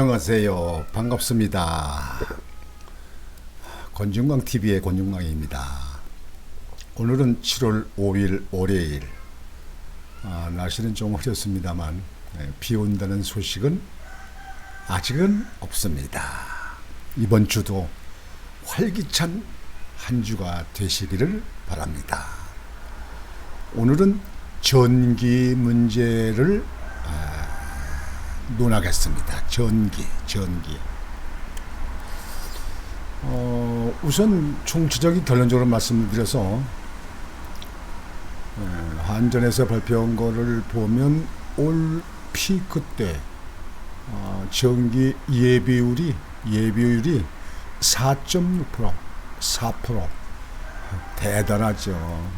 안녕하세요. 반갑습니다. 권중광 TV의 권중광입니다. 오늘은 7월 5일 월요일. 아, 날씨는 좀 흐렸습니다만 네, 비 온다는 소식은 아직은 없습니다. 이번 주도 활기찬 한 주가 되시기를 바랍니다. 오늘은 전기 문제를 아, 논하겠습니다. 전기, 전기. 어, 우선 총체적인 결론적으로 말씀드려서 에, 한전에서 발표한 거를 보면 올 피크 때 어, 전기 예비율이 예비율이 4.6% 4% 대단하죠.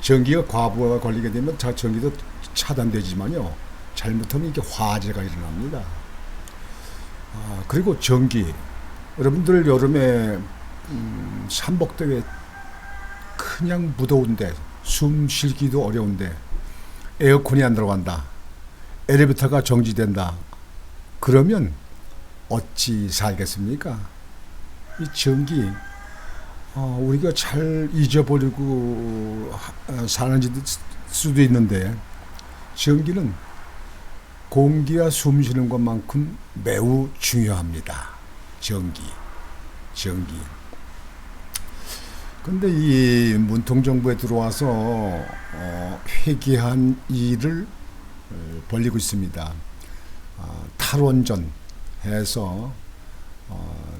전기가 과부하가 걸리게 되면 자 전기도 차단되지만요. 잘못하면 이게 화재가 일어납니다. 아, 그리고 전기 여러분들 여름에 음, 삼복대에 그냥 무더운데 숨 쉬기도 어려운데 에어컨이 안 들어간다. 엘리베이터가 정지된다. 그러면 어찌 살겠습니까? 이 전기 어, 우리가 잘 잊어버리고 하- 어, 사는 수도 있는데 전기는 공기와 숨 쉬는 것만큼 매우 중요합니다. 전기, 전기. 근데 이 문통 정부에 들어와서 어, 회개한 일을 어, 벌리고 있습니다. 어, 탈원전 해서 어,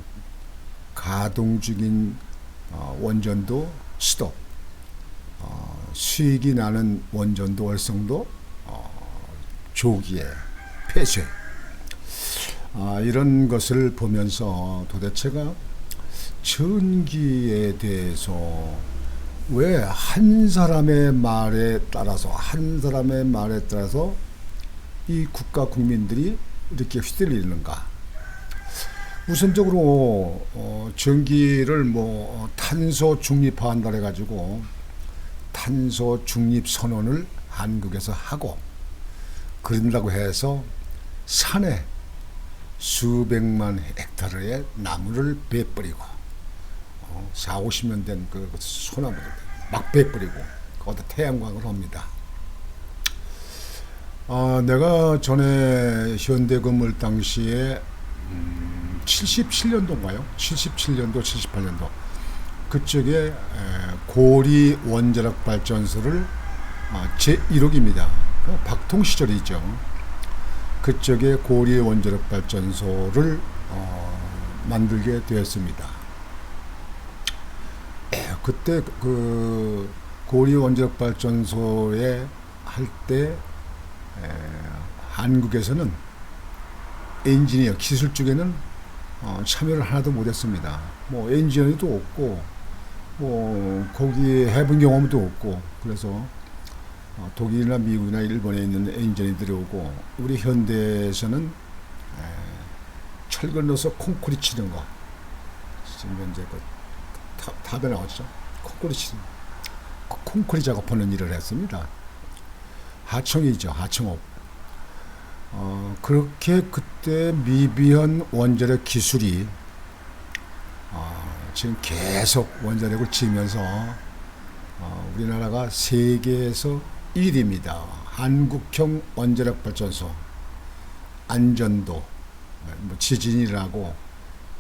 가동 중인 어, 원전도 스톱, 어, 수익이 나는 원전도 월성도 어, 조기에 폐쇄. 아, 이런 것을 보면서 도대체가 전기에 대해서 왜 한 사람의 말에 따라서 한 사람의 말에 따라서 이 국가 국민들이 이렇게 휘둘리는가? 우선적으로 어, 전기를 뭐 탄소 중립화한다 해가지고 탄소 중립 선언을 한국에서 하고 그런다고 해서 산에 수백만 헥타르의 나무를 베뿌리고 어, 4, 50년 된 그 소나무를 막 베뿌리고 거기다 태양광을 합니다. 아, 내가 전에 현대건물 당시에 음, 77년도인가요? 77년도, 78년도 그쪽에 에, 고리 원자력 발전소를 아, 제 1호기입니다. 박통 시절이죠. 그쪽에 고리 원자력 발전소를 어, 만들게 되었습니다. 에, 그때 그 고리 원자력 발전소에 할 때 한국에서는 엔지니어 기술 쪽에는 어, 참여를 하나도 못했습니다. 뭐 엔지니어도 없고 뭐 거기 해본 경험도 없고 그래서 어, 독일이나 미국이나 일본에 있는 엔지니어들이 오고 우리 현대에서는 에, 철 건너서 콘크리트 치는 거 지금 현재 그 탑, 탑에 나왔죠 콘크리트 치는 거. 콘크리트 작업하는 일을 했습니다. 하청이죠 하청업. 어, 그렇게 그때 미비한 원자력 기술이 어, 지금 계속 원자력을 지면서 어, 우리나라가 세계에서 1위입니다. 한국형 원자력 발전소 안전도 뭐 지진이라고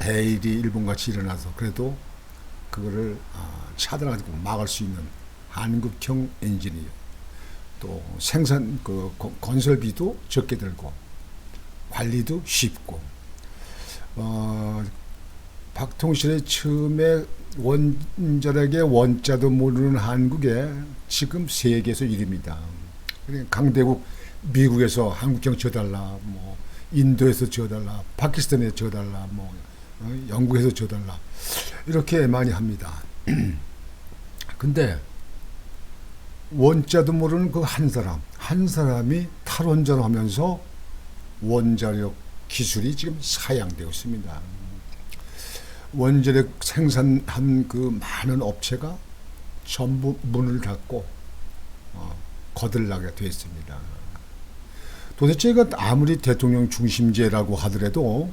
해일이 일본같이 일어나서 그래도 그거를 어, 차단하고 막을 수 있는 한국형 엔진이에요. 또 생산 그 거- 건설비도 적게 들고 관리도 쉽고 어, 박통실의 처음에 원자력의 원자도 모르는 한국에 지금 세계에서 1위입니다. 그러니까 강대국 미국에서 한국형 줘달라, 뭐 인도에서 줘달라, 파키스탄에서 줘달라, 뭐 어, 영국에서 줘달라 이렇게 많이 합니다. 근데 원자도 모르는 그 한 사람, 한 사람이 탈원전 하면서 원자력 기술이 지금 사양되어 있습니다. 원자력 생산한 그 많은 업체가 전부 문을 닫고 어, 거들나게 되어 있습니다. 도대체 이거 아무리 대통령 중심제라고 하더라도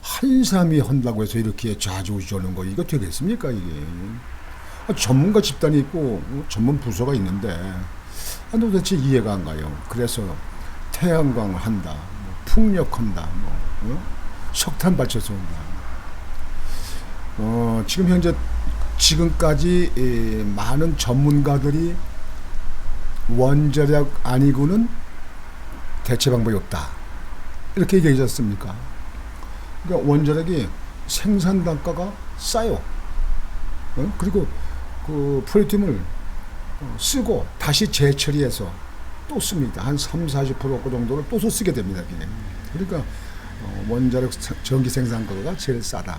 한 사람이 한다고 해서 이렇게 좌지우지하는 거 이거 되겠습니까 이게 아, 전문가 집단이 있고 어, 전문 부서가 있는데 아, 도대체 이해가 안 가요. 그래서 태양광을 한다, 뭐 풍력한다, 뭐 어? 석탄 발전소 한다. 어, 지금 현재 지금까지 이, 많은 전문가들이 원자력 아니고는 대체 방법이 없다. 이렇게 얘기하지 않습니까? 그러니까 원자력이 생산 단가가 싸요. 어? 그리고 그 프리튬을 어, 쓰고 다시 재처리해서 또 씁니다. 한 3, 40%그 정도를 또 쓰게 됩니다. 그냥. 그러니까 어, 원자력 사- 전기 생산가가 제일 싸다.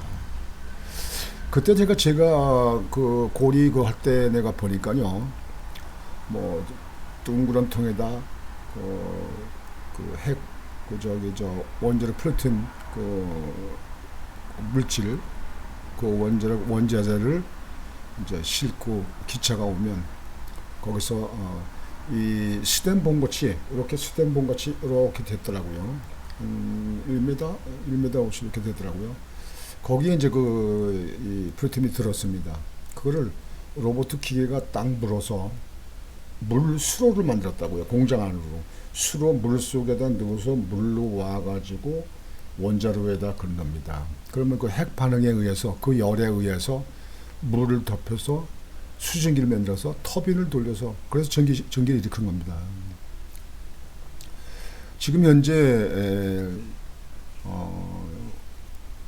그때 제가 제가 그 고리 그 할 때 내가 보니까요. 뭐 둥그런 통에다 그, 그 핵, 그 저기 저 원자력 플루틴 그 물질 그 원자력 원자재를 이제 싣고 기차가 오면 거기서 어, 이 스탠 봉 같이 이렇게 스탠 봉 같이 이렇게 됐더라고요. 음, 1m, 1m 50 이렇게 되더라고요. 거기에 이제 그이 프로틴이 들었습니다. 그거를 로봇 기계가 딱 물어서 물 수로를 만들었다고요. 공장 안으로 수로 물 속에다 넣어서 물로 와가지고 원자로에다 건 겁니다. 그러면 그 핵 반응에 의해서 그 열에 의해서 물을 덮여서 수증기를 만들어서 터빈을 돌려서 그래서 전기 전기를 일으킨 겁니다. 지금 현재 에, 어,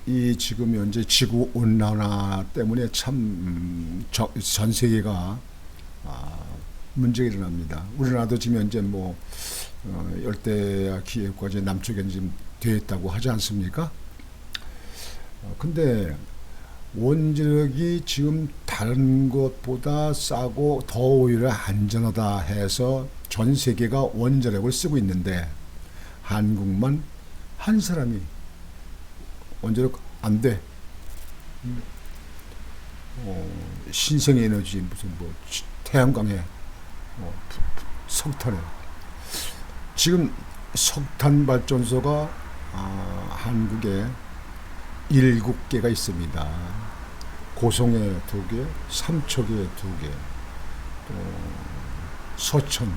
이 지금 현재 지구 온난화 때문에 참 음, 세계가 아, 문제가 일어납니다. 우리나라도 지금 현재 뭐 어, 열대야 이제 남쪽에 지금 되어 있다고 하지 않습니까? 어, 근데 원자력이 지금 다른 것보다 싸고 더 오히려 안전하다 해서 전 세계가 원자력을 쓰고 있는데 한국만 한 사람이 원자력 안 돼. 음. 어, 신생 에너지 무슨 뭐 치- 태양광에 어, 석탄에 지금 석탄 발전소가 아, 한국에 일곱 개가 있습니다. 고성에 두 개, 삼척에 두 개, 또 서천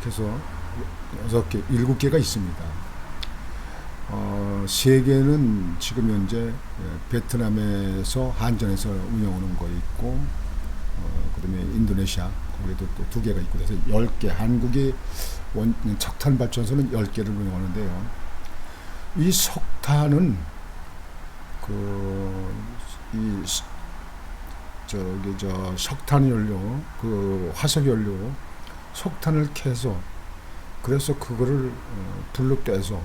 그래서 여섯 개, 일곱 개가 있습니다. 어, 세 개는 지금 현재 예, 베트남에서 한전에서 운영하는 거 있고, 어, 그다음에 인도네시아 거기도 또 두 개가 있고 그래서 열 개. 한국이 원 석탄 발전소는 열 개를 운영하는데요. 이 석탄은 그이 저기 저 석탄 연료, 그 화석 연료, 석탄을 캐서 그래서 그거를 어, 불로 떼서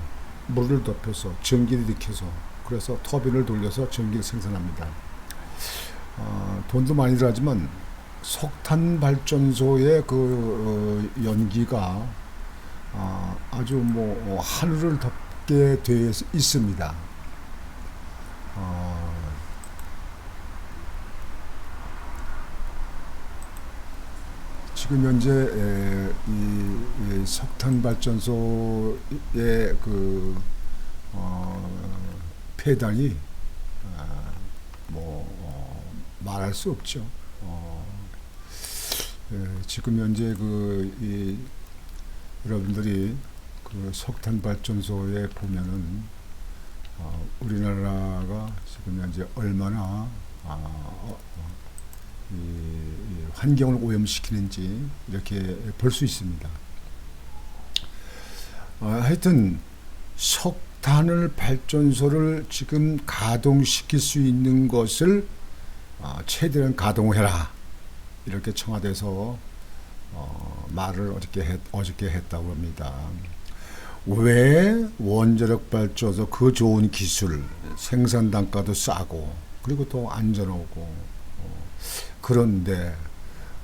물을 덮여서 전기를 일으켜서 그래서 터빈을 돌려서 전기를 생산합니다. 어, 돈도 많이 들어가지만 석탄 발전소의 그 어, 연기가 아, 아주 뭐 어, 하늘을 덮게 되어 있습니다. 어, 지금 현재 에, 이, 이 석탄 발전소의 그 어, 폐단이 아, 뭐 어, 말할 수 없죠. 어, 예, 지금 현재 그 이, 여러분들이 그 석탄 발전소에 보면은 어, 우리나라가 지금 현재 얼마나 아, 어, 어, 이, 이 환경을 오염시키는지 이렇게 볼 수 있습니다. 어, 하여튼 석탄을 발전소를 지금 가동시킬 수 있는 것을 어, 최대한 가동해라 이렇게 청와대에서 어, 말을 어저께 했, 어저께 했다고 합니다. 왜 원자력 발전소 그 좋은 기술 생산 단가도 싸고 그리고 또 안전하고 어, 그런데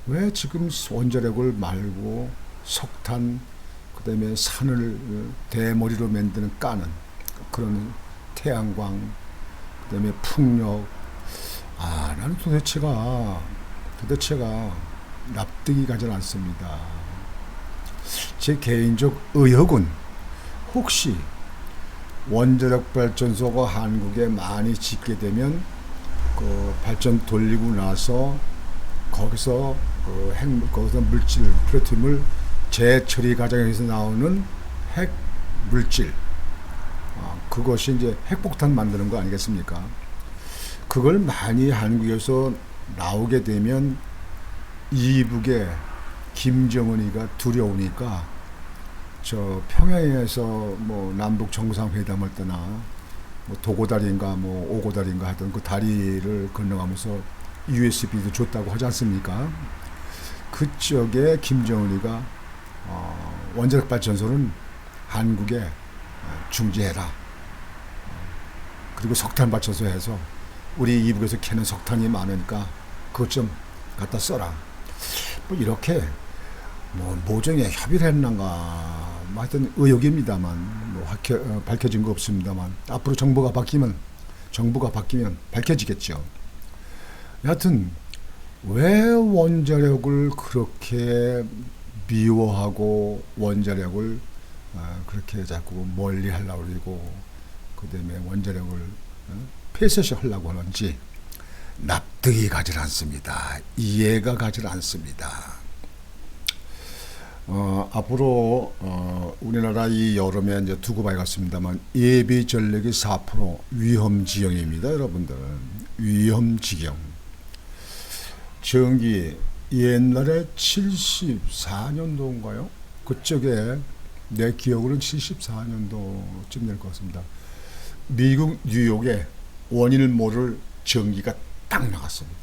왜 지금 원자력을 말고 석탄 그다음에 산을 대머리로 만드는 까는 그런 태양광 그다음에 풍력 아 나는 도대체가 도대체가 납득이 가지 않습니다. 제 개인적 의혹은 혹시 원자력 발전소가 한국에 많이 짓게 되면 그 발전 돌리고 나서 거기서 그 핵, 거기서 물질 플루토늄을 재처리 과정에서 나오는 핵 물질 아, 그것이 이제 핵폭탄 만드는 거 아니겠습니까? 그걸 많이 한국에서 나오게 되면 이북에 김정은이가 두려우니까 저 평양에서 뭐 남북 정상회담을 떠나 뭐 도고다리인가 뭐 오고다리인가 하던 그 다리를 건너가면서 USB도 줬다고 하지 않습니까? 그쪽에 김정은이가 어, 원자력 발전소는 한국에 어, 중지해라. 어, 그리고 석탄 발전소 해서 우리 이북에서 캐는 석탄이 많으니까 그것 좀 갖다 써라. 뭐 이렇게 뭐 모종에 협의를 했는가 뭐 하여튼 의혹입니다만 뭐 어, 밝혀진 거 없습니다만 앞으로 정부가 바뀌면 정부가 바뀌면 밝혀지겠죠. 여하튼 왜 원자력을 그렇게 미워하고 원자력을 어, 그렇게 자꾸 멀리 하려고 그러고 그다음에 원자력을 어, 폐쇄시 하려고 하는지 납득이 가질 않습니다. 이해가 가질 않습니다. 어, 앞으로 어, 우리나라 이 여름에 이제 두고 봐야겠습니다만 예비 전력이 4% 위험 지형입니다, 여러분들. 위험 지경. 전기 옛날에 74년도인가요? 그쪽에 내 기억으로는 74년도쯤 될 것 같습니다. 미국 뉴욕에 원인을 모를 전기가 딱 나갔습니다.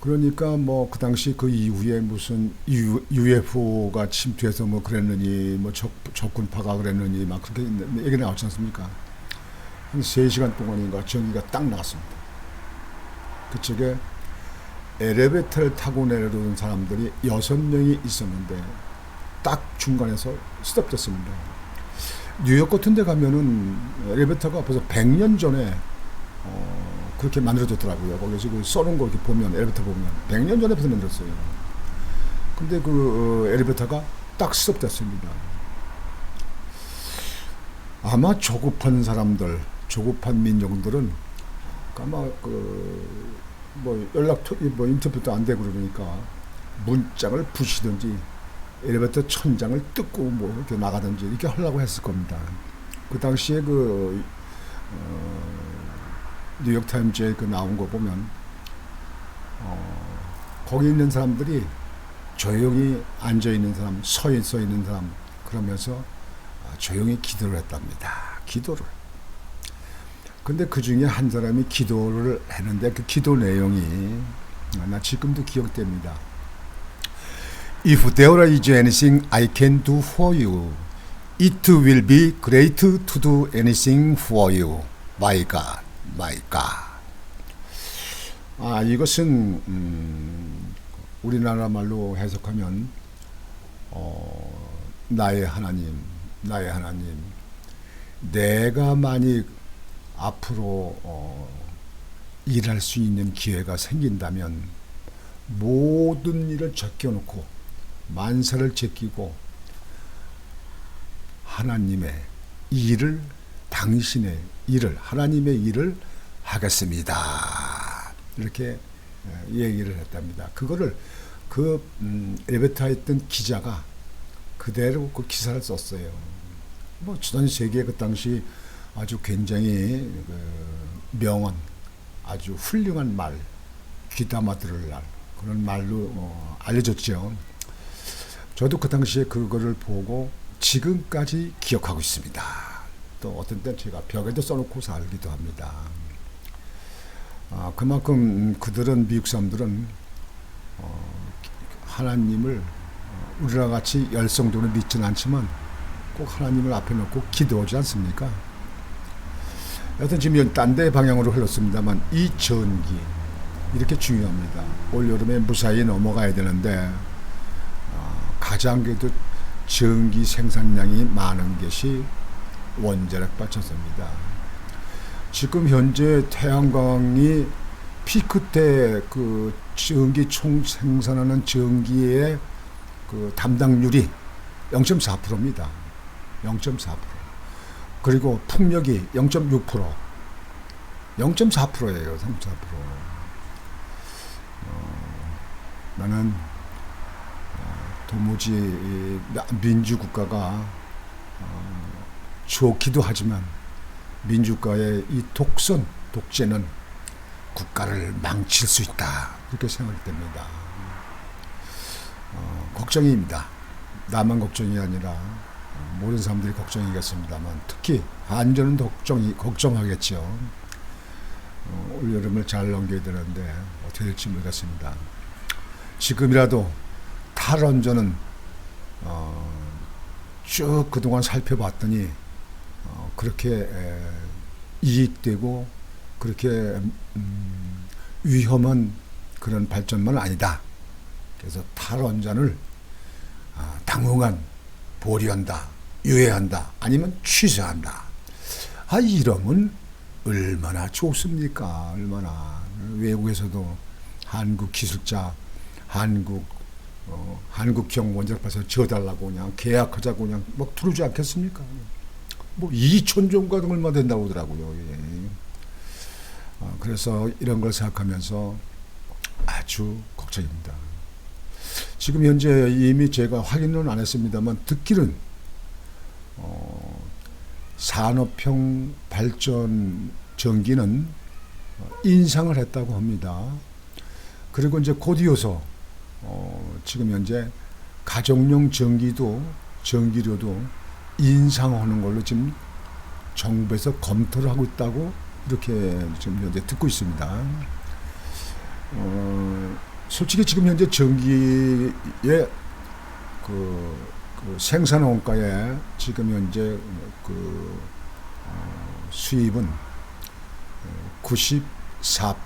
그러니까 뭐 그 당시 그 이후에 무슨 UFO가 침투해서 뭐 그랬느니 뭐 적, 적군파가 그랬느니 막 그렇게 얘기 나왔지 않습니까? 한 3시간 동안인가 전기가 딱 나갔습니다. 그쪽에 엘리베이터를 타고 내려오는 사람들이 여섯 명이 있었는데 딱 중간에서 스톱됐습니다. 뉴욕 같은 데 가면은 엘리베이터가 벌써 100년 전에 어, 그렇게 만들어졌더라고요. 거기서 그 써놓은 거 이렇게 보면 엘리베이터 보면 100년 전에 부터 만들었어요. 근데 그 어, 엘리베이터가 딱 스톱됐습니다. 아마 조급한 사람들, 조급한 민족들은 아마 그 뭐 연락 투- 뭐 인터뷰도 안 되고 그러니까 문짝을 부시든지 엘리베이터 천장을 뜯고 뭐 이렇게 나가든지 이렇게 하려고 했을 겁니다. 그 당시에 그 어, 뉴욕 타임즈에 그 나온 거 보면 어, 거기 있는 사람들이 조용히 앉아 있는 사람, 서 있어 있는 사람 그러면서 아, 조용히 기도를 했답니다. 기도를. 근데 그 중에 한 사람이 기도를 했는데 그 기도 내용이 아, 나 지금도 기억됩니다. If there is anything I can do for you, it will be great to do anything for you. My God, my God. 아, 이것은 음, 우리나라 말로 해석하면 어, 나의 하나님, 나의 하나님. 내가 만약 앞으로 어, 일할 수 있는 기회가 생긴다면 모든 일을 제껴놓고 만사를 제끼고 하나님의 일을 당신의 일을 하나님의 일을 하겠습니다. 이렇게 어, 얘기를 했답니다. 그거를 그 음, 엘리베이터에 있던 기자가 그대로 그 기사를 썼어요. 뭐전 세계 그 당시 아주 굉장히 그 명언, 아주 훌륭한 말, 귀담아 들을 날 그런 말로 어, 알려졌죠. 저도 그 당시에 그거를 보고 지금까지 기억하고 있습니다. 또 어떤 때 제가 벽에도 써놓고 살기도 합니다. 아, 그만큼 그들은 미국 사람들은 어, 하나님을 어, 우리와 같이 열성적으로 믿지는 않지만 꼭 하나님을 앞에 놓고 기도하지 않습니까? 여튼 지금 딴 데 방향으로 흘렀습니다만 이 전기 이렇게 중요합니다. 올 여름에 무사히 넘어가야 되는데 어, 가장 그래도 전기 생산량이 많은 것이 원자력 발전소입니다. 지금 현재 태양광이 피크 때 그 전기 총 생산하는 전기의 그 담당률이 0.4%입니다. 0.4%. 그리고 풍력이 0.6%. 0.4%예요. 3.4%. 어, 나는 어, 도무지 이 민주국가가 어, 좋기도 하지만 민주국가의 이 독선, 독재는 국가를 망칠 수 있다. 이렇게 생각이 됩니다. 어, 걱정입니다. 나만 걱정이 아니라 어, 모든 사람들이 걱정이겠습니다만 특히 안전은 걱정이 걱정하겠죠. 어, 올 여름을 잘 넘겨야 되는데 어떻게 될지 모르겠습니다. 지금이라도 탈원전은 어, 쭉 그동안 살펴봤더니 어, 그렇게 에, 이익되고 그렇게 음, 위험한 그런 발전만 아니다. 그래서 탈원전을 아, 당분간 보류한다, 유예한다, 아니면 취소한다. 아 이러면 얼마나 좋습니까? 얼마나 외국에서도 한국 기술자, 한국 어, 한국형 원자력발전 지어달라고 그냥 계약하자고 그냥 막 들어오지 않겠습니까? 뭐 2천 종가 얼마 된다고 하더라고요. 예. 어, 그래서 이런 걸 생각하면서 아주 걱정입니다. 지금 현재 이미 제가 확인은 안 했습니다만 듣기는 어, 산업형 발전 전기는 어, 인상을 했다고 합니다. 그리고 이제 곧이어서 어, 지금 현재 가정용 전기도 전기료도 인상하는 걸로 지금 정부에서 검토를 하고 있다고 이렇게 지금 현재 듣고 있습니다. 어, 솔직히 지금 현재 전기의 그, 그 생산 원가에 지금 현재 그 어, 수입은 94%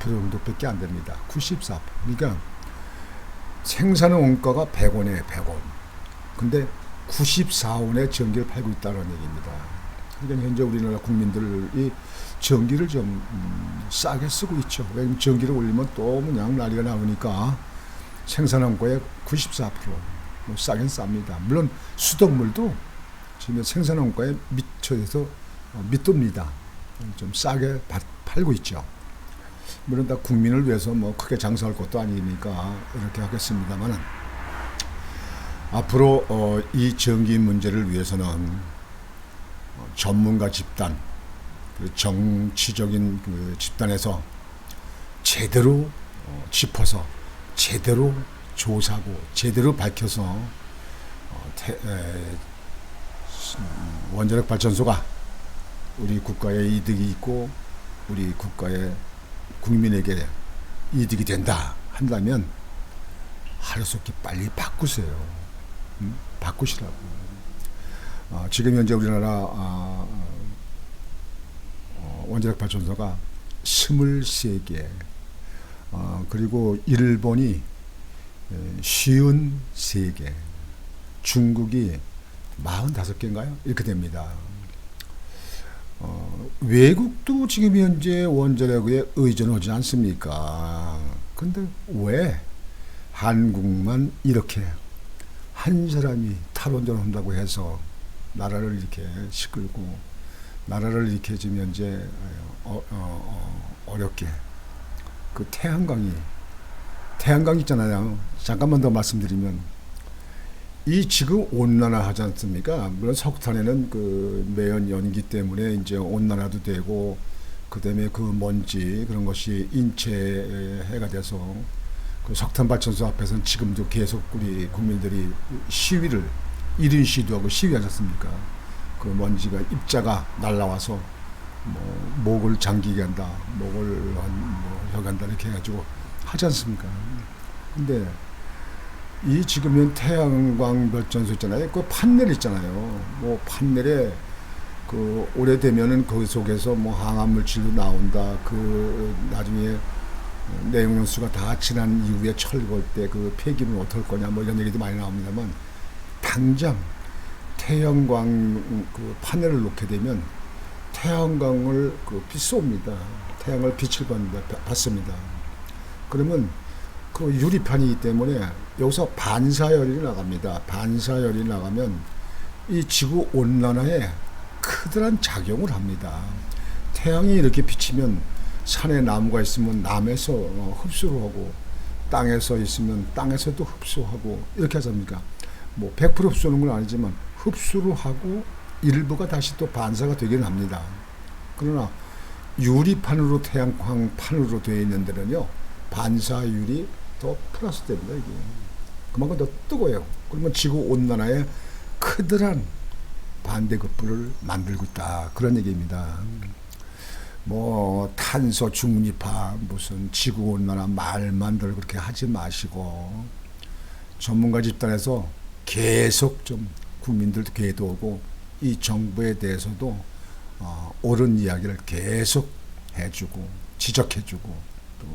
정도밖에 안 됩니다. 94%. 그러니까 생산 원가가 100원이에요, 100원. 근데 94원에 전기를 팔고 있다는 얘기입니다. 그러니까 현재 우리나라 국민들이 전기를 좀 음, 싸게 쓰고 있죠. 왜냐면 전기를 올리면 또 그냥 난리가 나오니까 생산한 거에 94%뭐 싸긴 쌉니다. 물론 수돗물도 지금 생산한 거에 미쳐서 어, 밑도입니다. 좀 싸게 받, 팔고 있죠. 물론 다 국민을 위해서 뭐 크게 장사할 것도 아니니까 이렇게 하겠습니다만은 앞으로 어, 이 전기 문제를 위해서는 어, 전문가 집단, 그 정치적인 그 집단에서 제대로 어, 짚어서 제대로 조사하고 제대로 밝혀서 어, 태, 에, 원자력 발전소가 우리 국가에 이득이 있고 우리 국가의 국민에게 이득이 된다 한다면 하루 속히 빨리 바꾸세요. 음? 바꾸시라고. 어, 지금 현재 우리나라 아, 어, 원자력 발전소가 23개 어, 그리고 일본이 쉬운 3개 중국이 45개인가요? 이렇게 됩니다. 어, 외국도 지금 현재 원자력에 의존하지 않습니까? 근데 왜 한국만 이렇게 한 사람이 탈원전 한다고 해서 나라를 이렇게 시끌고 나라를 이렇게 지금 현재 어, 어, 어, 어 렵게 그 태양광이 태양광 있잖아요. 잠깐만 더 말씀드리면 이 지금 온난화 하지 않습니까? 물론 석탄에는 그 매연 연기 때문에 이제 온난화도 되고 그다음에 그 먼지 그런 것이 인체에 해가 돼서 그 석탄 발전소 앞에서는 지금도 계속 우리 국민들이 시위를 이른 시도 하고 시위하지 않습니까? 그 먼지가 입자가 날라와서 뭐 목을 잠기게 한다, 목을 뭐 혀간다 이렇게 해가지고 하지 않습니까? 근데 이 지금은 태양광 발전소 있잖아요. 그 판넬 있잖아요. 뭐 판넬에 그 오래되면은 그 속에서 뭐 항암 물질도 나온다. 그 나중에 내용연수가 다 지난 이후에 철거할 때 그 폐기물 어떨 거냐 뭐 이런 얘기도 많이 나옵니다만 당장 태양광 그 판넬을 놓게 되면 태양광을 그 쏘옵니다. 태양을 빛을 받는다, 받습니다. 그러면 그 유리판이기 때문에 여기서 반사열이 나갑니다. 반사열이 나가면 이 지구 온난화에 크다란 작용을 합니다. 태양이 이렇게 비치면 산에 나무가 있으면 남에서 어, 흡수를 하고 땅에서 있으면 땅에서도 흡수하고 이렇게 하지 않습니까? 뭐 100% 흡수하는 건 아니지만 흡수를 하고 일부가 다시 또 반사가 되긴 합니다. 그러나 유리판으로 태양광판으로 되어 있는 데는요 반사율이 더 플러스 됩니다 이게 그만큼 더 뜨거워요. 그러면 지구 온난화에 크드란 반대급부를 만들고 있다 그런 얘기입니다. 뭐 탄소 중립화 무슨 지구 온난화 말만 들 그렇게 하지 마시고 전문가 집단에서 계속 좀 국민들도 계도하고 이 정부에 대해서도 어, 옳은 이야기를 계속 해주고 지적해주고 또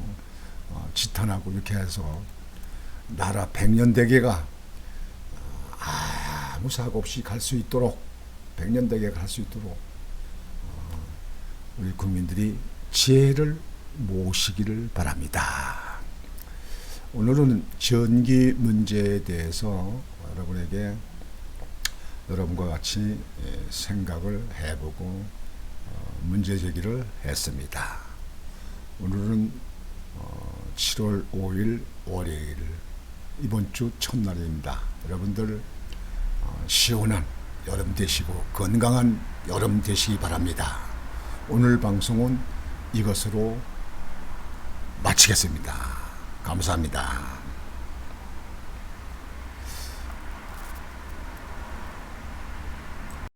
어, 지탄하고 이렇게 해서 나라 백년 대계가 어, 아무 사고 없이 갈 수 있도록 백년 대계가 갈 수 있도록 어, 우리 국민들이 지혜를 모시기를 바랍니다. 오늘은 전기 문제에 대해서 여러분에게 여러분과 같이 예, 생각을 해보고 어, 문제 제기를 했습니다. 오늘은 어, 7월 5일 월요일 이번 주 첫날입니다. 여러분들 어, 시원한 여름 되시고 건강한 여름 되시기 바랍니다. 오늘 방송은 이것으로 마치겠습니다. 감사합니다.